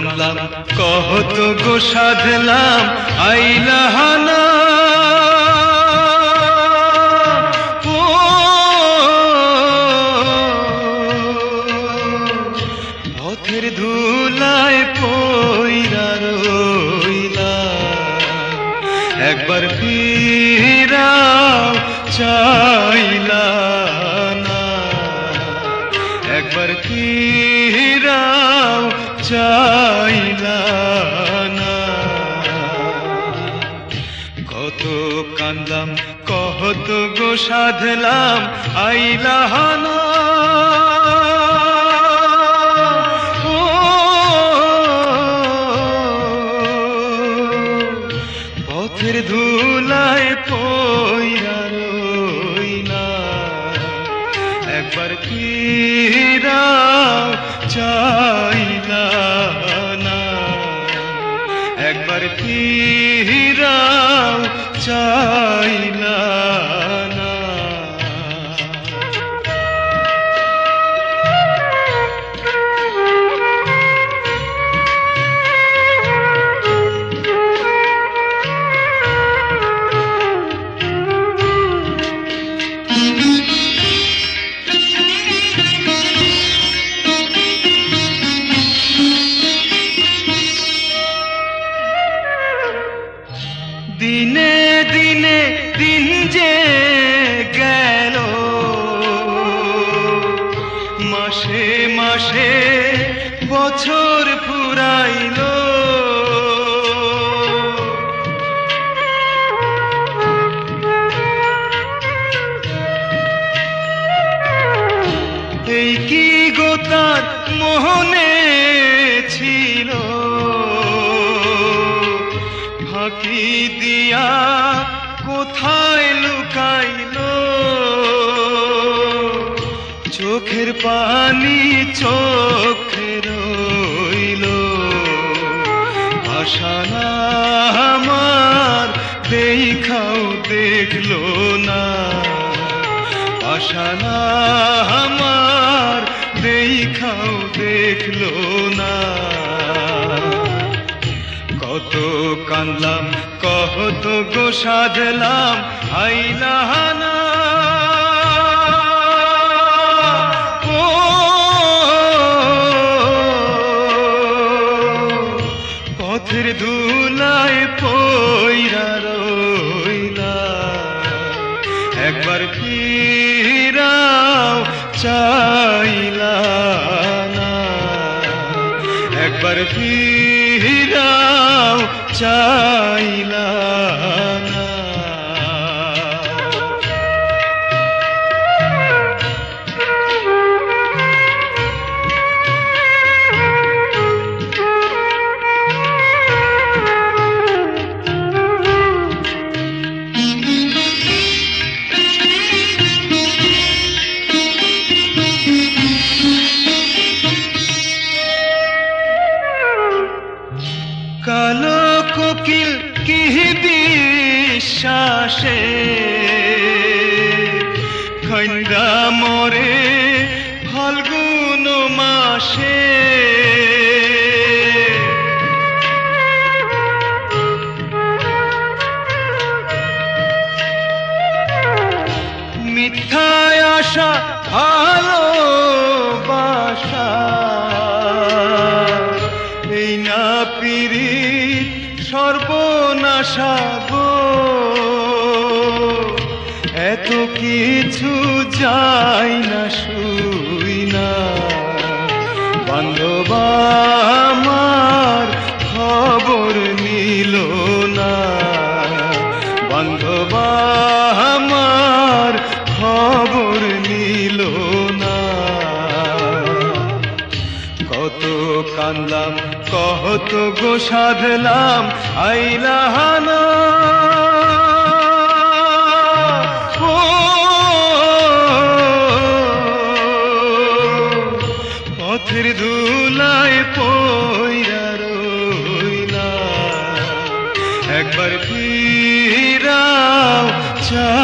কানলাম কহত গো সাধলাম আইলাহানা পথের ধুলায় একবার ফিরাও চাইলা একবার ফিরাও চাইলা না? কত কান্দলাম কত গো সাধলাম আইলাহানা ও পথের ধুলায় পইরা একবার ফিরাও চাইলা না? একবার ফিরাও চাইলা দিনে দিনে দিন যে গেল। মাসে মাসে বছর ফুরাইল এই কি গোতার মোহনে দিয়া কোথায় লুকাইল? চোখের পানি চোখে রইল। আশা না আমার দেখাও দেখল না। আশা না আমার দেখাও দেখল না। কত কানলাম কত গো সাধলাম আইলাহানা পথের ধুলায় রইলা একবার ফিরাও চাইলা একবার ফিরাও চাইলা না। বিশ্বাসে খন্দা মরে ফাল্গুন মাসে। মিথ্যায় আশা ভালোবাসা এত কিছু যাই না, শুই না। বান্ধব আমার খবর নিল না। বান্ধব আমার খবর নিল না। কত কানলাম কত গো সাধলাম আইলাহানা। একবার ফিরাও চাইলা